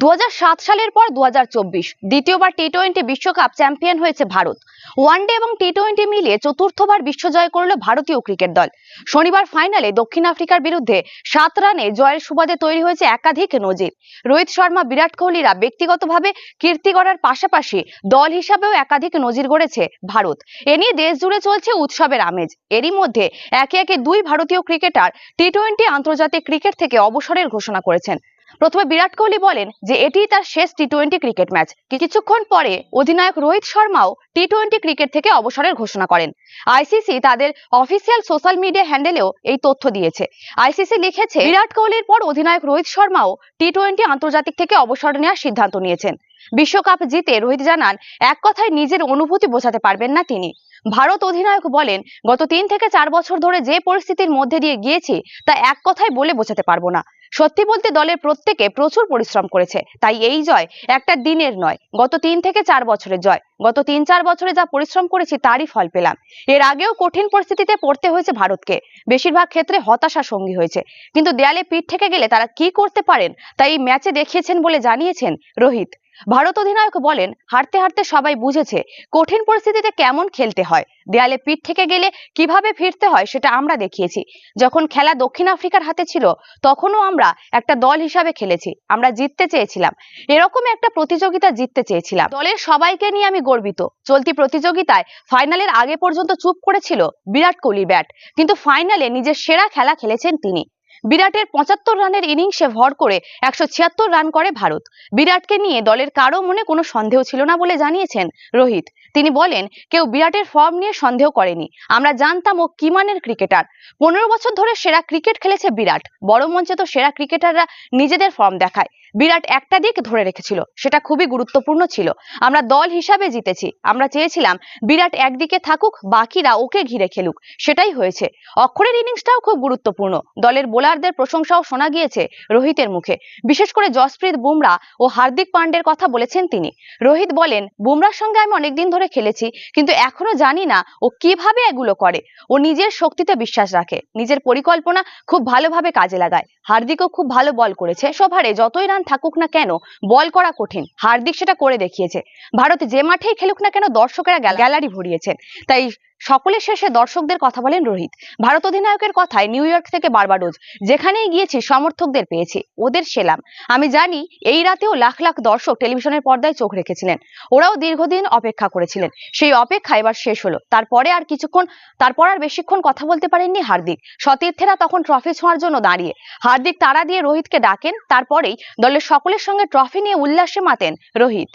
দু হাজার সাত সালের পর দু হাজার চব্বিশ দ্বিতীয়বার টি টোয়েন্টি বিশ্বকাপ চ্যাম্পিয়ন হয়েছে ভারত। ওয়ানডে এবং টি টোয়েন্টি মিলিয়ে চতুর্থবার বিশ্ব জয় করল ভারতীয় ক্রিকেট দল। শনিবার ফাইনালে দক্ষিণ আফ্রিকার বিরুদ্ধে সাত রানে জয়ের সুবাদে তৈরি হয়েছে একাধিক নজির। রোহিত শর্মা, বিরাট কোহলিরা ব্যক্তিগতভাবে কীর্তি গড়ার পাশাপাশি দল হিসাবেও একাধিক নজির গড়েছে ভারত। এ নিয়ে দেশ জুড়ে চলছে উৎসবের আমেজ। এরই মধ্যে একে একে দুই ভারতীয় ক্রিকেটার টি টোয়েন্টি আন্তর্জাতিক ক্রিকেট থেকে অবসরের ঘোষণা করেছেন। প্রথমে বিরাট কোহলি বলেন যে এটিই তার শেষ টি টোয়েন্টি ক্রিকেট ম্যাচ কিছুক্ষণ পরে অধিনায়ক রোহিত শর্মাও টি টোয়েন্টি ক্রিকেট থেকে অবসরের ঘোষণা করেন। আইসিসি তাদের অফিসিয়াল সোশ্যাল মিডিয়া হ্যান্ডেলেও এই তথ্য দিয়েছে। আইসিসি লিখেছে, বিরাট কোহলির পর অধিনায়ক রোহিত শর্মাও টি টোয়েন্টি আন্তর্জাতিক থেকে অবসর নেওয়ার সিদ্ধান্ত নিয়েছেন। বিশ্বকাপ জিতে রোহিত জানান, এক কথায় নিজের অনুভূতি বোঝাতে পারবেন না তিনি। ভারত অধিনায়ক বলেন, গত তিন থেকে চার বছর ধরে যে পরিস্থিতির মধ্যে দিয়ে গিয়েছি, তা এক কথায় বলে বোঝাতে পারব না। সত্যি বলতে দলের প্রত্যেকে প্রচুর পরিশ্রম করেছে। তাই এই জয় একটা দিনের নয়, গত তিন থেকে চার বছরের জয়। গত তিন চার বছরে যা পরিশ্রম করেছি, তারই ফল পেলাম। এর আগেও কঠিন পরিস্থিতিতে পড়তে হয়েছে ভারতকে। বেশিরভাগ ক্ষেত্রে হতাশা সঙ্গী হয়েছে। কিন্তু দেয়ালে পিঠ থেকে গেলে তারা কি করতে পারেন, তা এই ম্যাচে দেখিয়েছেন বলে জানিয়েছেন রোহিত। ভারত অধিনায়ক বলেন, হারতে হারতে সবাই বুঝেছে কঠিন পরিস্থিতিতে কেমন খেলতে হয়, দেয়ালে পিঠ থেকে গেলে কীভাবে ফিরতে হয় সেটা আমরা দেখিয়েছি। যখন খেলা দক্ষিণ আফ্রিকার হাতে ছিল, তখনও আমরা একটা দল হিসাবে খেলেছি, আমরা জিততে চেয়েছিলাম। এরকম একটা প্রতিযোগিতা জিততে চেয়েছিলাম। দলের সবাইকে নিয়ে আমি গর্বিত। চলতি প্রতিযোগিতায় ফাইনালের আগে পর্যন্ত চুপ করেছিল বিরাট কোহলি ব্যাট, কিন্তু ফাইনালে নিজের সেরা খেলা খেলেছেন তিনি। বিরাটের পঁচাত্তর রানের ইনিংসে ভর করে একশো ছিয়াত্তর রান করে ভারত। বিরাটকে নিয়ে দলের কারও মনে কোনো সন্দেহ ছিল না বলে জানিয়েছেন রোহিত। তিনি বলেন, কেউ বিরাটের ফর্ম নিয়ে সন্দেহ করেনি। আমরা জানতাম ও কি মানের ক্রিকেটার। পনেরো বছর ধরে সেরা ক্রিকেট খেলেছে বিরাট। বড় মঞ্চে তো সেরা ক্রিকেটাররা নিজেদের ফর্ম দেখায়। বিরাট একটা দিক ধরে রেখেছিল, সেটা খুবই গুরুত্বপূর্ণ ছিল। আমরা দল হিসাবে জিতেছি, আমরা চেয়েছিলাম বিরাট একদিকে থাকুক, বাকিরা ওকে ঘিরে খেলুক, সেটাই হয়েছে। অক্ষরের ইনিংসটাও খুব গুরুত্বপূর্ণ, দলের বোলারদের প্রশংসাও শোনা গিয়েছে রোহিতের মুখে। বিশেষ করে জসপ্রীত বুমরা ও হার্দিক পান্ডের কথা বলেছেন তিনি। রোহিত বলেন, বুমরার সঙ্গে আমি অনেকদিন ধরে খেলেছি, কিন্তু এখনও জানি না ও কীভাবে এগুলো করে। ও নিজের শক্তিতে বিশ্বাস রাখে, নিজের পরিকল্পনা খুব ভালোভাবে কাজে লাগায়। হার্দিকও খুব ভালো বল করেছে সভারে যতই রান থাকুক না কেন, বল করা কঠিন। হার্দিক সেটা করে দেখিয়েছে। ভারত যে মাঠেই খেলুক না কেন, দর্শকেরা গ্যালারি ভরিয়েছেন। তাই সকলের শেষে দর্শকদের কথা বলেন রোহিত। ভারত অধিনায়কের কথায় নিউ ইয়র্ক থেকে বারবাডোজ যেখানেই গিয়েছি, সমর্থকদের পেয়েছি, ওদের সেলাম। আমি জানি, এই রাতেও লাখ লাখ দর্শক টেলিভিশনের পর্দায় চোখ রেখেছিলেন। ওরাও দীর্ঘদিন অপেক্ষা করেছিলেন। সেই অপেক্ষা এবার শেষ হলো। তারপরে আর কিছুক্ষণ, তারপর আর বেশিক্ষণ কথা বলতে পারেননি হার্দিক। সতীর্থেরা তখন ট্রফি ছোঁয়ার জন্য দাঁড়িয়ে। হার্দিক তারা দিয়ে রোহিতকে ডাকেন, তারপরেই দলের সকলের সঙ্গে ট্রফি নিয়ে উল্লাসে মাতেন রোহিত।